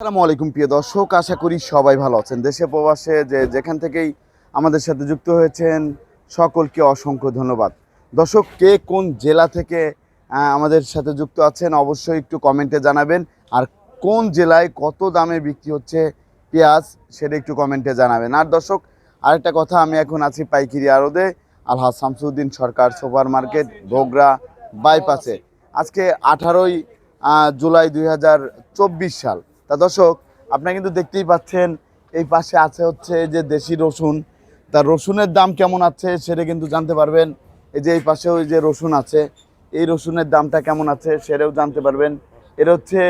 আসসালামু আলাইকুম, প্রিয় দর্শক। আশা করি সবাই ভালো আছেন। দেশে প্রবাসে যে যেখান থেকেই আমাদের সাথে যুক্ত হয়েছেন, সকলকে অসংখ্য ধন্যবাদ। দর্শক, কে কোন জেলা থেকে আমাদের সাথে যুক্ত আছেন, অবশ্যই একটু কমেন্টে জানাবেন। আর কোন জেলায় কত দামে বিক্রি হচ্ছে পেঁয়াজ, সেটা একটু কমেন্টে জানাবেন। আর দর্শক, আরেকটা কথা, আমি এখন আছি পাইকিরি আরদে আলহাজ শামসুদ্দিন সরকার সুপার মার্কেট বগুড়া বাইপাসে। আজকে আঠারোই জুলাই দুই হাজার চব্বিশ সাল। তা দর্শক, আপনারা কিন্তু দেখতেই পাচ্ছেন, এই পাশে আছে হচ্ছে যে দেশি রসুন। তা রসুনের দাম কেমন আছে সেটা কিন্তু জানতে পারবেন। এই যে এই পাশে ওই যে রসুন আছে, এই রসুনের দামটা কেমন আছে সেটাও জানতে পারবেন। এটা হচ্ছে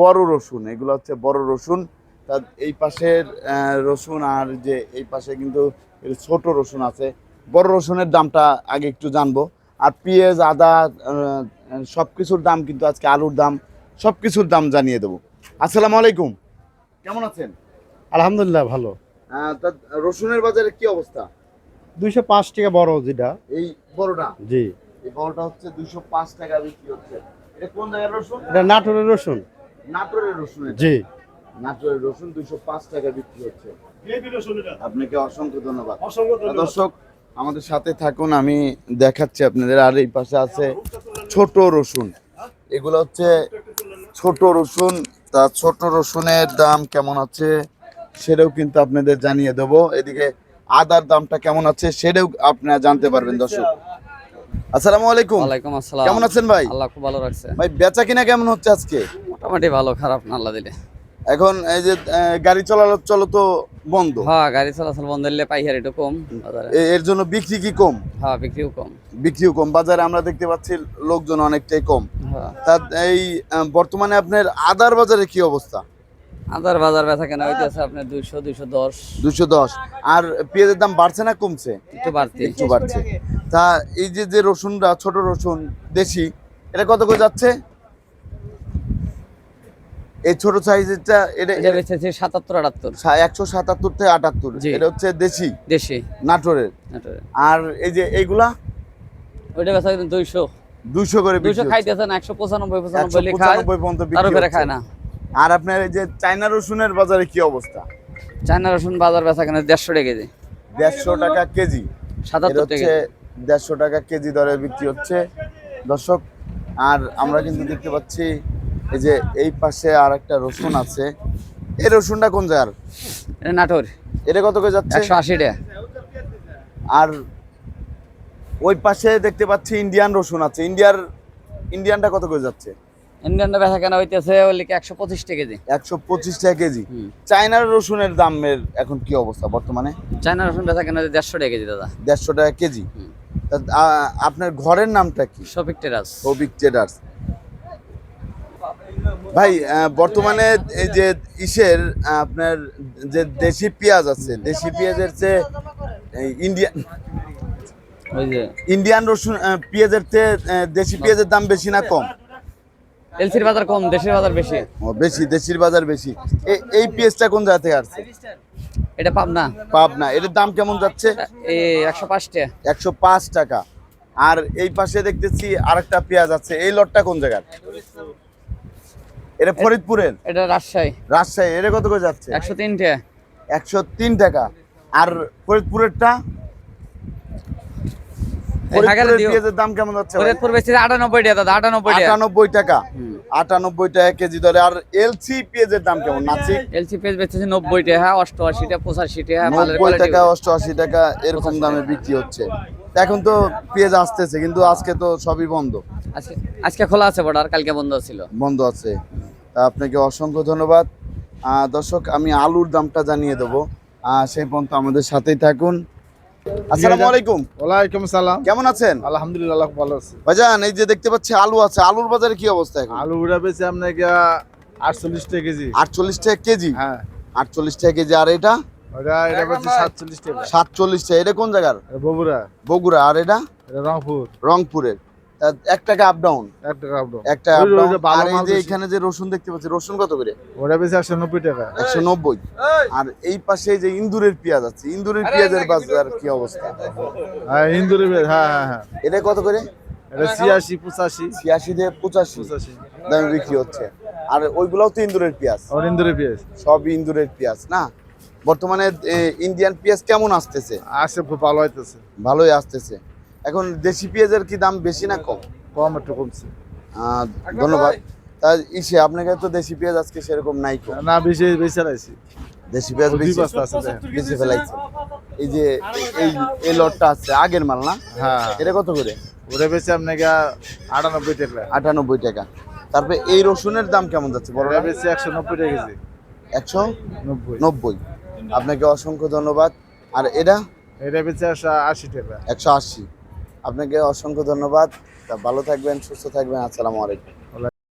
বড় রসুন, এগুলো হচ্ছে বড় রসুন। তা এই পাশের রসুন আর যে এই পাশে কিন্তু এর ছোট রসুন আছে। বড় রসুনের দামটা আগে একটু জানব। আর পেঁয়াজ, আদা সব কিছুর দাম কিন্তু আজকে আলুর দাম সব কিছুর দাম জানিয়ে দেবো। আসসালামু আলাইকুম। কেমন আছেন? আলহামদুলিল্লাহ ভালো। তা রসুনের বাজারে কি অবস্থা? দুইশো পাঁচ টাকা বড় যেটা। এই বড়টা? জি। এই বড়টা হচ্ছে দুইশো পাঁচ টাকা বিক্রি হচ্ছে। এটা কোন জায়গার রসুন? এটা নাটোরের রসুন। নাটোরের রসুন জি। নাটোরের রসুন দুইশো পাঁচ টাকা বিক্রি হচ্ছে। আপনাকে অসংখ্য ধন্যবাদ। দর্শক আমাদের সাথে থাকুন আমি দেখাচ্ছি আপনাদের। আর এই পাশে আছে ছোট রসুন। এগুলো হচ্ছে ছোট রসুন তা ছোট রসুনের দাম কেমন আছে সেটাও কিন্তু আপনাদের জানিয়ে দেবো। এদিকে আদার দামটা কেমন আছে সেটাও আপনারা জানতে পারবেন দর্শক। আসসালামু আলাইকুম। ওয়ালাইকুম আসসালাম। কেমন আছেন ভাই? আল্লাহ খুব ভালো রাখছে। ভাই বেচা কিনা কেমন হচ্ছে আজকে? মোটামুটি ভালো খারাপ না আল্লাহ দিলে। এখন এই যে গাড়ি চলাচল চলো তো বন্ধ। হ্যাঁ গাড়ি চলাচল বন্ধ হলে পাইকারি একটু কম এর জন্য বিক্রি কি কম? হ্যাঁ বিক্রিও কম। বিক্রিও কম। বাজারে আমরা দেখতে পাচ্ছি লোকজন অনেকটাই কম। হ্যাঁ। তা এই বর্তমানে আপনার আদার বাজারে কি অবস্থা? আদার বাজার বেচা কেনা হইতেছে আপনার দুইশো দুইশো দশ। দুশো দশ। আর পেঁয়াজের দাম বাড়ছে না কমছে? একটু বাড়ছে একটু বাড়ছে। তা এই যে যে রসুনটা ছোট রসুন দেশি এটা কত করে যাচ্ছে? এই ছোট সাইজেরটা এটা এটা বেচেছি সাতাত্তর আটাত্তর। একশো সাতাত্তর থেকে আটাত্তর। জি। এটা হচ্ছে দেশি? দেশি। নাটোরের? নাটোরে। আর এই যে এইগুলা? ওইটা বেচা কিন্তু দুইশো। দুইশো করে দুইশো বিক্রি হচ্ছে। খাইতেছে না একশো পঁচানব্বই একশো খায় পর্যন্ত তার বিক্রি উপরে খায় না। আর আপনার এই যে চায়না রসুনের বাজারে কি অবস্থা? চায়না রসুন বাজার বেচা কেনা দেড়শো টাকা কেজি। দেড়শো টাকা কেজি। সাতাত্তর এটা টাকা দেড়শো টাকা কেজি দরে বিক্রি হচ্ছে। দর্শক আর আমরা কিন্তু দেখতে পাচ্ছি এই যে এই পাশে আর একটা রসুন আছে। এই রসুনটা কোন জায়গার? এটা নাটোর। এটা কত করে যাচ্ছে? একশো আশি টাকা। আর ওই পাশে দেখতে পাচ্ছি ইন্ডিয়ান রসুন আছে। ইন্ডিয়ার ইন্ডিয়ানটা কত করে যাচ্ছে? ইন্ডিয়ানটা বেচা কেনা হইতেছে ওই লিখে একশো পঁচিশ টাকা কেজি। একশো পঁচিশ টাকা কেজি। চায়নার রসুনের দামের এখন কি অবস্থা বর্তমানে? চায়না রসুন বেচা কেনা দেড়শো টাকা কেজি দাদা। দেড়শো টাকা কেজি। আপনার ঘরের নামটা কি? শফিক টেরাস সৌভিক ট্রেডার্স। ভাই বর্তমানে এই যে ইসের আপনার যে দেশি পেঁয়াজ আছে দেশি পেঁয়াজের চেয়ে ইন্ডিয়ান ইন্ডিয়ান রসুন পেঁয়াজের চেয়ে দেশি পেঁয়াজের দাম বেশি না কম? এলসির বাজার কম দেশের বাজার বেশি। ও বেশি দেশির বাজার বেশি। এই পেঁয়াজটা কোন জায়গা থেকে আসছে? এটা পাবনা। পাবনা। এটার দাম কেমন যাচ্ছে? একশো পাঁচ টাকা। একশো পাঁচ টাকা। আর এই পাশে দেখতেছি আরেকটা পেঁয়াজ আছে। এই লটটা কোন জায়গার? এটা ফরিদপুরের? এটা রাজশাহী। রাজশাহী এটা কত করে যাচ্ছে? একশো তিন টাকা। একশো তিন টাকা। আর ফরিদপুরেরটা? এই হাগারে ফরিদপুরের দিও। পেঁয়াজের দাম কেমন যাচ্ছে ফরিদপুর বেশি আটানব্বই টাকা দাদা আটানব্বই টাকা। আটানব্বই টাকা। আটানব্বই টাকা কেজি ধরে আর এলসি পেঁয়াজের দাম কেমন? নাসিক? এলসি পেজ বেচেছে নব্বই টাকা অষ্টআশি টাকা পঁচাশি টাকা নব্বই টাকা অষ্টআশি টাকা এরকম দামে বিক্রি হচ্ছে। এখন তো পেঁয়াজ আসতেছে কিন্তু আজকে তো সবই বন্ধ। আজকে আজকে খোলা আছে বর্ডার কালকে বন্ধ ছিল। বন্ধ আছে। আপনাকে অসংখ্য ধন্যবাদ। দর্শক আমি আলুর দামটা জানিয়ে দেবো। সেই পর্যন্ত আমাদের সাথেই থাকুন। আসসালামু আলাইকুম। ওয়ালাইকুম সালাম। কেমন আছেন? আলহামদুলিল্লাহ ভালো আছে। ভাইজান এই যে দেখতে পাচ্ছি আলু আছে। আলুর বাজারে কি অবস্থা এখন? বেছে আপনাকে আটচল্লিশ টাকা কেজি। আটচল্লিশ টাকা কেজি? হ্যাঁ। আটচল্লিশ টাকা কেজি। আর এটা? এটা সাতচল্লিশ টাকা। সাতচল্লিশ টাকা। এটা কোন জায়গার? বগুড়া। বগুড়া। আর এটা? এটা রংপুর। রংপুরের। এক টাকা আপ ডাউন এক টাকা আপডাউন একটা ওই up down। ওই আর এই যে এখানে যে রসুন দেখতে পাচ্ছি রসুন কত করে? ওটা বেছে একশো নব্বই টাকা। একশো নব্বই। আর এই পাশে যে ইন্দুরের পেঁয়াজ আছে ইন্দুরের পেঁয়াজের বাজার কি অবস্থা? হ্যাঁ ইন্দুরে বেশ হ্যাঁ হ্যাঁ হ্যাঁ। এটা কত করে? এটা ছিয়াশি পঁচাশি। ছিয়াশি থেকে পঁচাশি। পঁচাশি। দামে বিক্রি হচ্ছে। আর ওইগুলোও তো ইন্দুরের পেঁয়াজ। আর ইন্দুরে পেঁয়াজ। সব ইন্দুরের পেঁয়াজ না? বর্তমানে ইন্ডিয়ান পেঁয়াজ কেমন আসতেছে? আসে খুব ভালো হইতেছে। ভালোই আসতেছে। এখন দেশি পেঁয়াজের কি দাম বেশি না কম? কম একটু কমছে। ধন্যবাদ। তা ইসে আপনাকে তো দেশি পেঁয়াজ আজকে সেরকম নাই কো না বেশি বেশি চালাইছি। দেশি পেঁয়াজ বেশি বস্তা আছে বেশি ফেলাইছে। এই যে এই এই লটটা আছে আগের মাল না? হ্যাঁ। এটা কত করে? ওরে বেশি আপনাকে আটানব্বই টাকা। আটানব্বই টাকা। তারপরে এই রসুনের দাম কেমন যাচ্ছে বড় ওরে বেশি একশো নব্বই টাকা কেজি। একশো নব্বই। নব্বই। আপনাকে অসংখ্য ধন্যবাদ। আর এটা? এটা বেশি একশো আশি টাকা। একশো আশি। আপনাকে অসংখ্য ধন্যবাদ। ভালো থাকবেন সুস্থ থাকবেন। আসসালামু আলাইকুম।